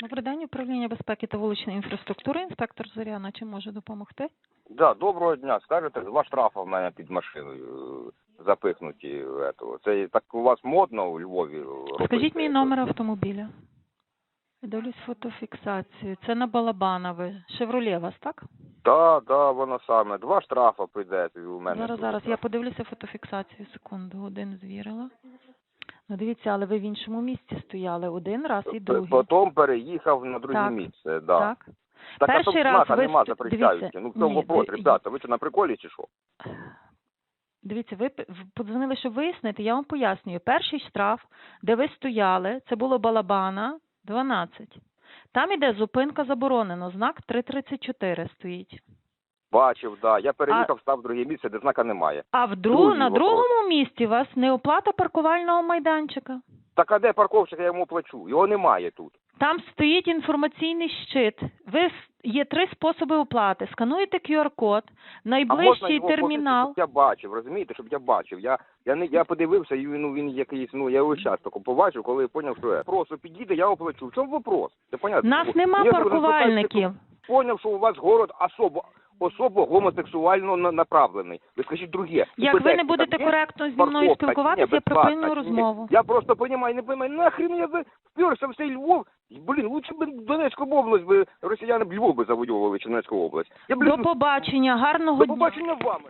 Добрий день, управління безпеки та вуличної інфраструктури, інспектор Зоряна. Чим можу допомогти? Да, доброго дня. Скажете, два штрафи в мене під машиною е, запихнуті. в Этого. Це так у вас модно у Львові робити? Скажіть мій номер автомобіля. Дивлюсь фотофіксацію. Це на Балабанови. Шевроле вас, так? Да, да, воно саме. Два штрафи прийде у мене. зараз, зараз. Я подивлюся фотофіксацію. Секунду, один звірила. Ну дивіться, але ви в іншому місці стояли один раз і другий. Потім переїхав на друге Так, місце. Да. Так. Так, Перший а тут раз знака ви нема ст- запрещаючи. дивіться, Ну в ні, вопрос, ви- ребята, ви що на приколі чи що? Дивіться, ви п- в- подзвонили, щоб вияснити, я вам пояснюю. Перший штраф, де ви стояли, це було Балабана 12. Там іде зупинка заборонено, знак 334 стоїть. Бачив, да. Я переїхав, став в друге місце, де знака немає. А в друг, Другий на вопрос. другому місці у вас неоплата паркувального майданчика. Так а де парковщик, я йому плачу? Його немає тут. Там стоїть інформаційний щит. Ви с- є три способи оплати. Скануєте QR-код, А можна найближчий його термінал. Щоб я бачив, розумієте, щоб я бачив. Я, я, не, я подивився, і ну, він якийсь, ну, я його час тако побачив, коли я зрозумів, що я. Просто підійде, я оплачу. В чому вопрос? Це понятно. Нас нема Я просто паркувальників. Поняв, що у вас город особо, особо гомосексуально на- направлений. Ви скажіть друге. Як ви не будете коректно зі мною спілкуватися, я припиню розмову. Я просто понімаю, не понімаю, нахрен я би вперся в цей Львов. Блін, лучше б Донецьку б область, би росіяни б Львов би завоювали, чи Донецьку область. Я, блін, До побачення, гарного до дня. побачення вам.